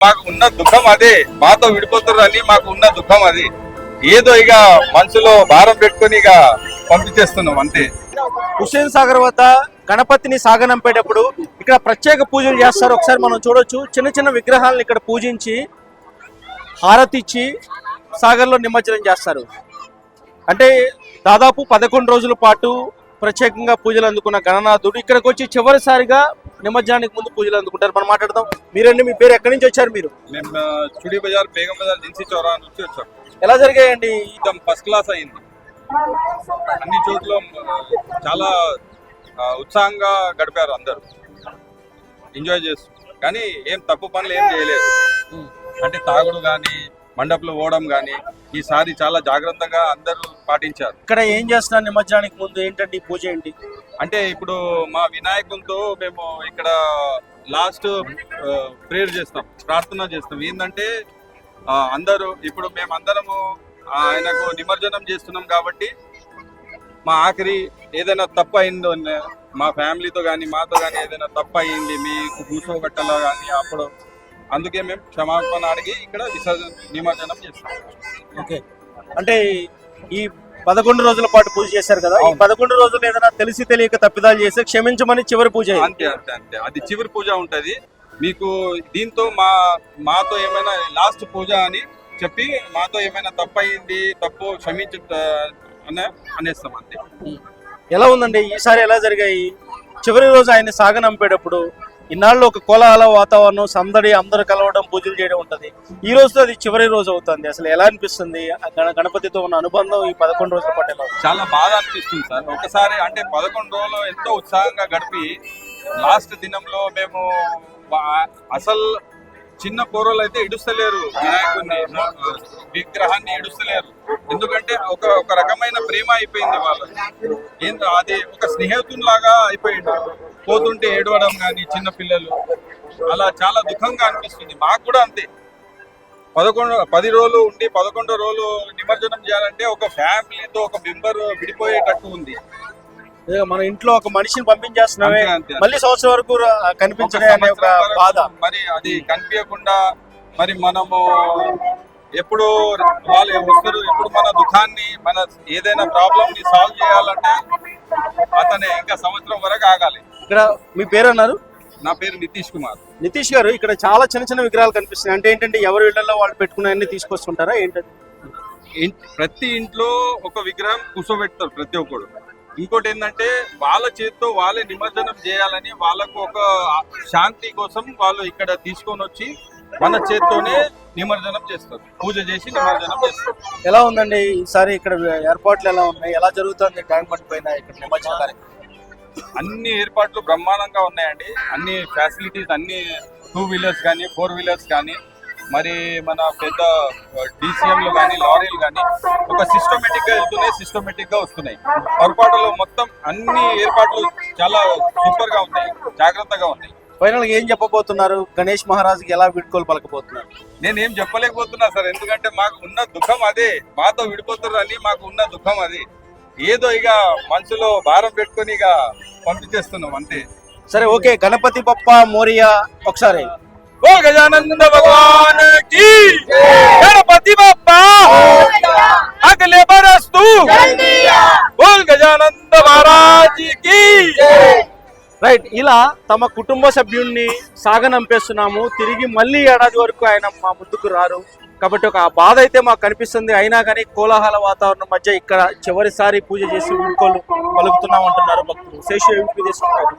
మాకు ఉన్న దుఃఖం అదే. మాతో విడిపోతున్నారు అని మాకు ఉన్న దుఃఖం అది. ఏదో ఇక మనసులో భారం పెట్టుకొని ఇక పంపించేస్తున్నాం అంతే. హుసేన్ సాగర్ వద్ద గణపతిని సాగనంపేటప్పుడు ఇక్కడ ప్రత్యేక పూజలు చేస్తారు. ఒకసారి మనం చూడొచ్చు. చిన్న చిన్న విగ్రహాలను ఇక్కడ పూజించి హారతి ఇచ్చి సాగర్లో నిమజ్జనం చేస్తారు. అంటే దాదాపు పదకొండు రోజుల పాటు ప్రత్యేకంగా పూజలు అందుకున్న గణనాథుడు ఇక్కడికి వచ్చి చివరిసారిగా నిమజ్జనానికి ముందు పూజలు అందుకుంటారు. మనం మాట్లాడదాం. మీరండి మీ పేరు ఎక్కడి నుంచి వచ్చారు మీరు? మేము ఆ, చుడి బజార్ బేగం బజార్ దిన్సి చౌరా నుంచి వచ్చాం. ఎలా జరిగాయండి? ఫస్ట్ క్లాస్ అయింది. అన్ని చోట్ల చాలా ఉత్సాహంగా గడిపారు అందరూ. ఎంజాయ్ చేస్తూ. కానీ ఏం తప్పు పనులు ఏం చేయలేదు. అంటే తాగుడు కానీ మండపంలో పోవడం కానీ ఈసారి చాలా జాగ్రత్తగా అందరూ పాటించారు. ఇక్కడ ఏం చేస్తున్నారు నిమజ్జనానికి ముందు? ఏంటంటే ఈ పూజ ఏంటి? అంటే ఇప్పుడు మా వినాయకునితో మేము ఇక్కడ లాస్ట్ ప్రేయర్ చేస్తాం ప్రార్థన చేస్తాం. ఏంటంటే అందరూ ఇప్పుడు మేము అందరము ఆయనకు నిమజ్జనం చేస్తున్నాం కాబట్టి మా ఆఖరి ఏదైనా తప్పు అయిందో మా ఫ్యామిలీతో కానీ మాతో కానీ ఏదైనా తప్పు అయింది మీకు కూర్చోబెట్టలో కానీ అప్పుడు అందుకే మేము క్షమాపణ అడిగి ఇక్కడ విసర్జన నిమజ్జనం చేస్తాం. ఓకే. అంటే ఈ పదకొండు రోజుల పాటు పూజ చేశారు కదా. ఈ. పదకొండు రోజులు ఏదైనా తెలిసి తెలియక తప్పిదాలు చేస్తే క్షమించమని చివరి పూజ. అంతే అంతే అంతే. అది చివరి పూజ ఉంటది. మీకు దీంతో మా మాతో ఏమైనా లాస్ట్ పూజ అని చెప్పి మాతో ఏమైనా తప్పు అయింది తప్పు క్షమించ అనే అనేస్తాం అంతే. ఎలా ఉందండి? ఈసారి ఎలా జరిగాయి? చివరి రోజు ఆయన సాగనంపేటప్పుడు ఇన్నాళ్ళు ఒక కోలాహల వాతావరణం సందడి అందరూ కలవడం పూజలు చేయడం ఉంటుంది. ఈ రోజుతో అది చివరి రోజు అవుతుంది. అసలు ఎలా అనిపిస్తుంది? గణపతితో ఉన్న అనుబంధం ఈ పదకొండు రోజుల పాటు చాలా బాధ అనిపిస్తుంది సార్. ఒకసారి అంటే పదకొండు రోజులు ఎంతో ఉత్సాహంగా గడిపి లాస్ట్ దినంలో మేము అసలు చిన్న కూరలు అయితే ఇడుస్తలేరు వినాయకుడిని విగ్రహాన్ని ఇడుస్తలేరు. ఎందుకంటే ఒక ఒక రకమైన ప్రేమ అయిపోయింది వాళ్ళు ఏంటో అది ఒక స్నేహితునిలాగా అయిపోయింది. పోతుంటే ఏడవడం కానీ చిన్న పిల్లలు అలా చాలా దుఃఖంగా అనిపిస్తుంది. మాకు కూడా అంతే. పదకొండు పది రోజులు ఉండి పదకొండో రోజులు నిమజ్జనం చేయాలంటే ఒక ఫ్యామిలీతో ఒక మెంబర్ విడిపోయేటట్టు ఉంది. మన ఇంట్లో ఒక మనిషిని పంపించేస్తున్నామే. మళ్ళీ సంవత్సరం వరకు కనిపించడే అనే ఒక బాధ. మరి అది కనిపించకుండా మరి మనము ఎప్పుడు వాళ్ళు వస్తారు ఎప్పుడు మన దుఃఖాన్ని మన ఏదైనా ప్రాబ్లమ్ని సాల్వ్ చేయాలంటే అతనే ఇంకా సంవత్సరం వరకు ఆగాలి. ఇక్కడ మీ పేరు అన్నారు నా పేరు నితీష్ కుమార్. నితీష్ గారు ఇక్కడ చాలా చిన్న చిన్న విగ్రహాలు కనిపిస్తున్నాయి. అంటే ఏంటంటే ఎవరి ఇళ్ళలో వాళ్ళు పెట్టుకున్నాయన్ని తీసుకొస్తుంటారా? ఏంటంటే ప్రతి ఇంట్లో ఒక విగ్రహం కూర్చోబెడతారు ప్రతి ఒక్కడు. ఇంకోటి ఏంటంటే వాళ్ళ చేతితో వాళ్ళే నిమజ్జనం చేయాలని వాళ్ళకు ఒక శాంతి కోసం వాళ్ళు ఇక్కడ తీసుకొని వచ్చి మన చేత్తోనే నిమజ్జనం చేస్తారు. పూజ చేసి నిమజ్జనం చేస్తారు. ఎలా ఉందండి? ఈసారి ఇక్కడ ఏర్పాట్లు ఎలా ఉన్నాయి? ఎలా జరుగుతుంది? బండ్ పైన ఇక్కడ నిమజ్జన అన్ని ఏర్పాట్లు బ్రహ్మాండంగా ఉన్నాయండి. అన్ని ఫెసిలిటీస్ అన్ని టూ వీలర్స్ కానీ ఫోర్ వీలర్స్ కానీ మరి మన పెద్ద డీసీఎంలు కానీ లారీలు కానీ ఒక సిస్టమేటిక్గా వెళ్తున్నాయి సిస్టమేటిక్గా వస్తున్నాయి. పొరపాటులో మొత్తం అన్ని ఏర్పాట్లు చాలా సూపర్గా ఉన్నాయి. జాగ్రత్తగా ఉన్నాయి. ఫైనల్ ఏం చెప్పబోతున్నారు? గణేష్ మహారాజుకి ఎలా వీడ్కోలు పలకబోతున్నారు? నేనేం చెప్పలేకపోతున్నా సార్. ఎందుకంటే మాకు ఉన్న దుఃఖం అదే. మాతో విడిపోతున్నారు అని మాకు ఉన్న దుఃఖం అది. ఏదో ఇక మనుషులో భారం పెట్టుకుని ఇక పంపించేస్తున్నాం అంతే. సరే ఓకే. గణపతి బప్ప మోరియా ఒకసారి. ఓ గజానంద భగవాన్కి గణపతి బప్ప అగలే బరస్తు బోల్ గజానంద మహారాజ్కి రైట్ ఇలా తమ కుటుంబ సభ్యుల్ని సాగనంపేస్తున్నాము. తిరిగి మళ్ళీ ఏడాది వరకు ఆయన మా ముందుకు రారు. కాబట్టి ఒక బాధ అయితే మాకు కనిపిస్తుంది. అయినా కానీ కోలాహల వాతావరణం మధ్య ఇక్కడ చివరిసారి పూజ చేసి వీడ్కోలు పలుకుతున్నాం అంటున్నారు భక్తులు. శేషు ఎంపీ తీసుకుంటారు